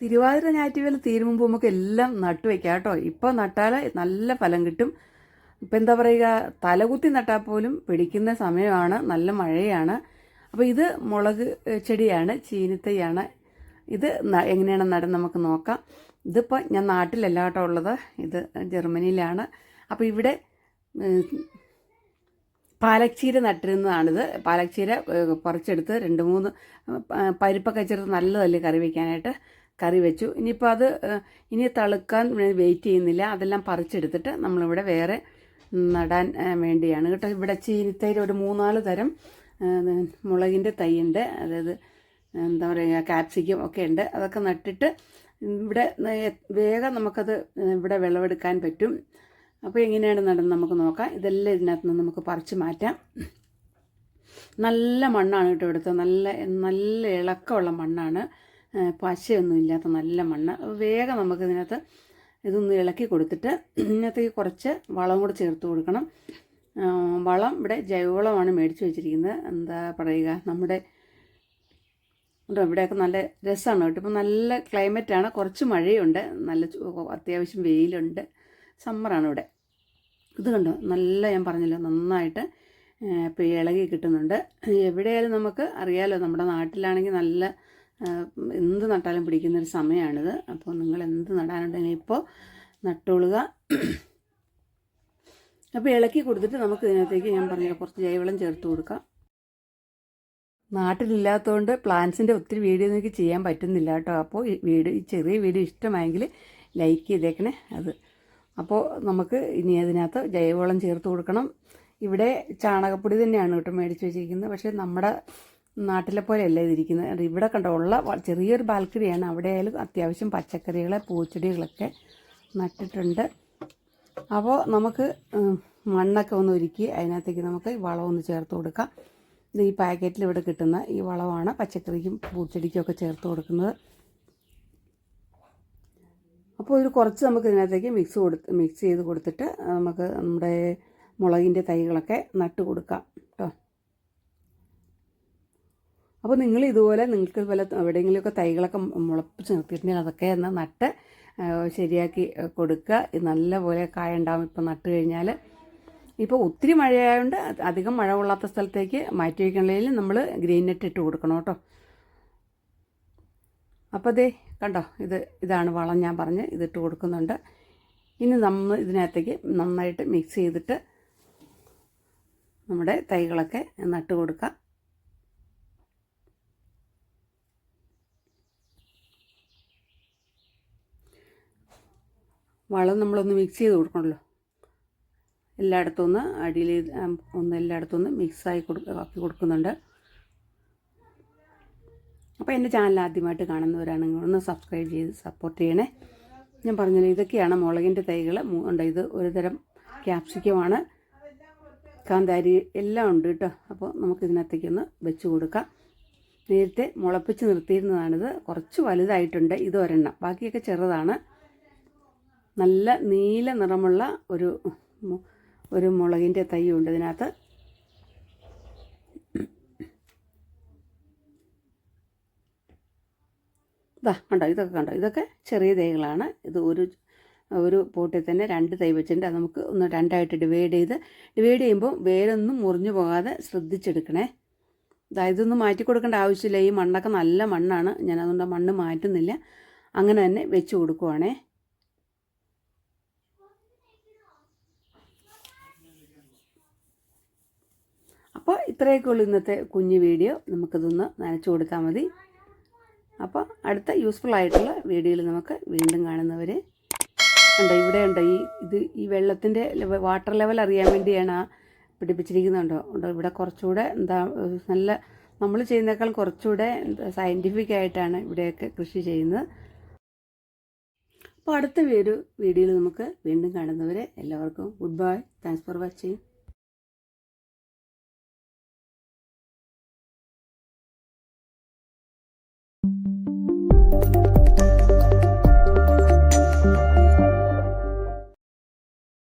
തിരുവാതിര ഞാറ്റുവേല തീരും നമുക്ക് എല്ലാം നട്ടു വെക്കാം കേട്ടോ. ഇപ്പോൾ നട്ടാൽ നല്ല ഫലം കിട്ടും. ഇപ്പം എന്താ പറയുക തലകുത്തി നട്ടാൽ പോലും പിടിക്കുന്ന സമയമാണ് നല്ല മഴയാണ്. അപ്പോൾ ഇത് മുളക് ചെടിയാണ് ചീനിത്തയാണ്. ഇത് എങ്ങനെയാണ് നടന്ന് നമുക്ക് നോക്കാം. ഇതിപ്പോൾ ഞാൻ നാട്ടിലല്ല കേട്ടോ ഉള്ളത്. ഇത് ജർമ്മനിയിലാണ്. അപ്പോൾ ഇവിടെ പാലക്ചീര നട്ടിരുന്നതാണിത്. പാലക്ചീര പറിച്ചെടുത്ത് രണ്ട് മൂന്ന് പരിപ്പൊക്കെ ചേർത്ത് നല്ലതല്ലേ കറി വയ്ക്കാനായിട്ട് കറി വെച്ചു. ഇനിയിപ്പോൾ അത് ഇനി തളുക്കാൻ വെയിറ്റ് ചെയ്യുന്നില്ല. അതെല്ലാം പറിച്ചെടുത്തിട്ട് നമ്മളിവിടെ വേറെ നടാൻ വേണ്ടിയാണ്. കേട്ടോ ഇവിടെ ചീനിത്തൈര് ഒരു മൂന്നാൽ തരം മുളകിന്റെ തൈയുണ്ട്. അതായത് എന്താ പറയുക കാപ്സിക്കം ഒക്കെ ഉണ്ട്. അതൊക്കെ നട്ടിട്ട് ഇവിടെ വേഗം നമുക്കത് ഇവിടെ വിളവെടുക്കാൻ പറ്റും. അപ്പോൾ എങ്ങനെയാണ് നടന്ന് നമുക്ക് നോക്കാം. ഇതെല്ലാം ഇതിനകത്ത് നിന്ന് നമുക്ക് പറിച്ച് മാറ്റാം. നല്ല മണ്ണാണ് കേട്ടോ ഇവിടുത്തെ. നല്ല നല്ല ഇളക്കമുള്ള മണ്ണാണ്. ഏഹ് പശയൊന്നും ഇല്ലാത്ത നല്ല മണ്ണ്. വേഗം നമുക്ക് ഇതിനകത്ത് ഇതൊന്ന് ഇളക്കി കൊടുത്തിട്ട് ഇതിനകത്തേക്ക് കുറച്ച് വളം കൂടെ ചേർത്ത് കൊടുക്കണം. വളം ഇവിടെ ജൈവവളമാണ് മേടിച്ച് വെച്ചിരിക്കുന്നത്. എന്താ പറയുക നമ്മുടെ ഉണ്ടോ? ഇവിടെയൊക്കെ നല്ല രസമാണ് കേട്ടോ. ഇപ്പം നല്ല ക്ലൈമറ്റാണ്. കുറച്ച് മഴയുണ്ട്. നല്ല അത്യാവശ്യം വെയിലുണ്ട്. സമ്മറാണ് ഇവിടെ. ഇത് കണ്ടോ? നല്ല ഞാൻ പറഞ്ഞല്ലോ നന്നായിട്ട് ഇപ്പോൾ ഇപ്പം ഇളകി കിട്ടുന്നുണ്ട്. എവിടെയായാലും നമുക്ക് അറിയാലോ നമ്മുടെ നാട്ടിലാണെങ്കിൽ നല്ല എന്ത് നട്ടാലും പിടിക്കുന്നൊരു സമയമാണിത് അപ്പോൾ നിങ്ങൾ എന്ത് നടാനുണ്ടെങ്കിൽ ഇപ്പോൾ നട്ടോളുക. അപ്പോൾ ഇളക്കി കൊടുത്തിട്ട് നമുക്ക് ഇതിനകത്തേക്ക് ഞാൻ പറഞ്ഞ കുറച്ച് ജൈവളം ചേർത്ത് കൊടുക്കാം. നാട്ടിലില്ലാത്തതുകൊണ്ട് പ്ലാന്റ്സിന്റെ ഒത്തിരി വീഡിയോ എനിക്ക് ചെയ്യാൻ പറ്റുന്നില്ല കേട്ടോ. അപ്പോൾ ഈ വീഡിയോ ഈ ചെറിയ വീഡിയോ ഇഷ്ടമായെങ്കിൽ ലൈക്ക് ചെയ്തേക്കണേ അത്. അപ്പോൾ നമുക്ക് ഇനി അതിനകത്ത് ജൈവവളം ചേർത്ത് കൊടുക്കണം. ഇവിടെ ചാണകപ്പൊടി തന്നെയാണ് കേട്ടോ മേടിച്ച് വെച്ചിരിക്കുന്നത്. പക്ഷേ നമ്മുടെ നാട്ടിലെ പോലെയല്ല ഇതിരിക്കുന്നത് ഇവിടെ കണ്ടോ ഉള്ള ചെറിയൊരു ബാൽക്കണിയാണ്. അവിടെ ആയാലും അത്യാവശ്യം പച്ചക്കറികൾ പൂച്ചെടികളൊക്കെ നട്ടിട്ടുണ്ട്. അപ്പോൾ നമുക്ക് മണ്ണൊക്കെ ഒന്ന് ഒരുക്കി അതിനകത്തേക്ക് നമുക്ക് വളം ഒന്ന് ചേർത്ത് കൊടുക്കാം. ഇത് ഈ പാക്കറ്റിൽ ഇവിടെ കിട്ടുന്ന ഈ വളമാണ്. പച്ചക്കറിക്കും പൂച്ചെടിക്കും ഒക്കെ ചേർത്ത് കൊടുക്കുന്നത്. അപ്പോൾ ഒരു കുറച്ച് നമുക്ക് ഇതിനകത്തേക്ക് മിക്സ് കൊടുത്ത് മിക്സ് ചെയ്ത് കൊടുത്തിട്ട് നമുക്ക് നമ്മുടെ മുളകിന്റെ തൈകളൊക്കെ നട്ട് കൊടുക്കാം കേട്ടോ. അപ്പോൾ നിങ്ങൾ ഇതുപോലെ നിങ്ങൾക്ക് ഇതുപോലെ എവിടെയെങ്കിലുമൊക്കെ തൈകളൊക്കെ മുളപ്പിച്ച് നിർത്തിയിട്ടുണ്ടെങ്കിൽ അതൊക്കെ എന്ന നട്ട് ശരിയാക്കി കൊടുക്കുക. നല്ലപോലെ കായ ഉണ്ടാവും ഇപ്പോൾ നട്ട് കഴിഞ്ഞാൽ ഇപ്പോൾ ഒത്തിരി മഴയായതുകൊണ്ട് അധികം മഴ കൊള്ളാത്ത സ്ഥലത്തേക്ക് മാറ്റി വയ്ക്കണമെങ്കിൽ നമ്മൾ ഗ്രീൻ നെറ്റ് ഇട്ട് കൊടുക്കണം കേട്ടോ. അപ്പോൾ ദേ കണ്ടോ ഇത് ഇതാണ് വളം ഞാൻ പറഞ്ഞ് ഇതിട്ട് കൊടുക്കുന്നുണ്ട്. ഇനി നമ്മൾ ഇതിനകത്തേക്ക് നന്നായിട്ട് മിക്സ് ചെയ്തിട്ട് നമ്മുടെ തൈകളൊക്കെ നട്ട് കൊടുക്കാം. വളം നമ്മളൊന്ന് മിക്സ് ചെയ്ത് കൊടുക്കണമല്ലോ എല്ലായിടത്തും ഒന്ന് അടിയിൽ ഒന്ന് എല്ലായിടത്തും ഒന്ന് മിക്സായി കൊടുക്ക ആക്കി കൊടുക്കുന്നുണ്ട്. അപ്പോൾ എന്റെ ചാനൽ ആദ്യമായിട്ട് കാണുന്നവരാണെങ്കിൽ ഒന്ന് സബ്സ്ക്രൈബ് ചെയ്ത് സപ്പോർട്ട് ചെയ്യണേ. ഞാൻ പറഞ്ഞല്ലോ ഇതൊക്കെയാണ് മുളകിന്റെ തൈകൾ. ഉണ്ട് ഇത് ഒരുതരം ക്യാപ്സിക്കമാണ് കാന്താരി എല്ലാം ഉണ്ട് കേട്ടോ. അപ്പോൾ നമുക്ക് ഇതിനകത്തേക്കൊന്ന് വെച്ച് കൊടുക്കാം. നേരത്തെ മുളപ്പിച്ച് നിർത്തിയിരുന്നതാണിത്. കുറച്ച് വലുതായിട്ടുണ്ട് ഇത് ഒരെണ്ണം ബാക്കിയൊക്കെ ചെറുതാണ്. നല്ല നീല നിറമുള്ള ഒരു ഒരു മുളകിന്റെ തൈയുണ്ട് ഇതിനകത്ത്. ഇതാ കണ്ടോ? ഇതൊക്കെ കണ്ടോ? ഇതൊക്കെ ചെറിയ തൈകളാണ്. ഇത് ഒരു ഒരു പോട്ടിൽ തന്നെ രണ്ട് തൈ വെച്ചിട്ടുണ്ട്. അത് നമുക്ക് ഒന്ന് രണ്ടായിട്ട് ഡിവൈഡ് ചെയ്ത് ഡിവൈഡ് ചെയ്യുമ്പോൾ വേരൊന്നും മുറിഞ്ഞു പോകാതെ ശ്രദ്ധിച്ചെടുക്കണേ. ഇതാ ഇതൊന്നും മാറ്റി കൊടുക്കേണ്ട ആവശ്യമില്ല. ഈ മണ്ണൊക്കെ നല്ല മണ്ണാണ്. ഞാൻ അതുകൊണ്ട് മണ്ണ് മാറ്റുന്നില്ല. അങ്ങനെ തന്നെ വെച്ച് കൊടുക്കുവാണേ. അപ്പോൾ ഇത്രയൊക്കെ ഉള്ളൂ ഇന്നത്തെ കുഞ്ഞു വീഡിയോ. നമുക്കിതൊന്ന് നനച്ചു കൊടുത്താൽ മതി. അപ്പോൾ അടുത്ത യൂസ്ഫുൾ ആയിട്ടുള്ള വീഡിയോയിൽ നമുക്ക് വീണ്ടും കാണുന്നവരെ. ഉണ്ട് ഇവിടെ ഉണ്ട് ഈ ഇത് ഈ വെള്ളത്തിന്റെ വാട്ടർ ലെവൽ അറിയാൻ വേണ്ടിയാണ് ആ പിടിപ്പിച്ചിരിക്കുന്നുണ്ടോ. ഉണ്ടോ ഇവിടെ കുറച്ചുകൂടെ എന്താ നല്ല നമ്മൾ ചെയ്യുന്നേക്കാൾ കുറച്ചുകൂടെ സയന്റിഫിക് ആയിട്ടാണ് ഇവിടെയൊക്കെ കൃഷി ചെയ്യുന്നത്. അപ്പോൾ അടുത്ത ഒരു വീഡിയോയിൽ നമുക്ക് വീണ്ടും കാണുന്നവരെ എല്ലാവർക്കും good bye thanks for watching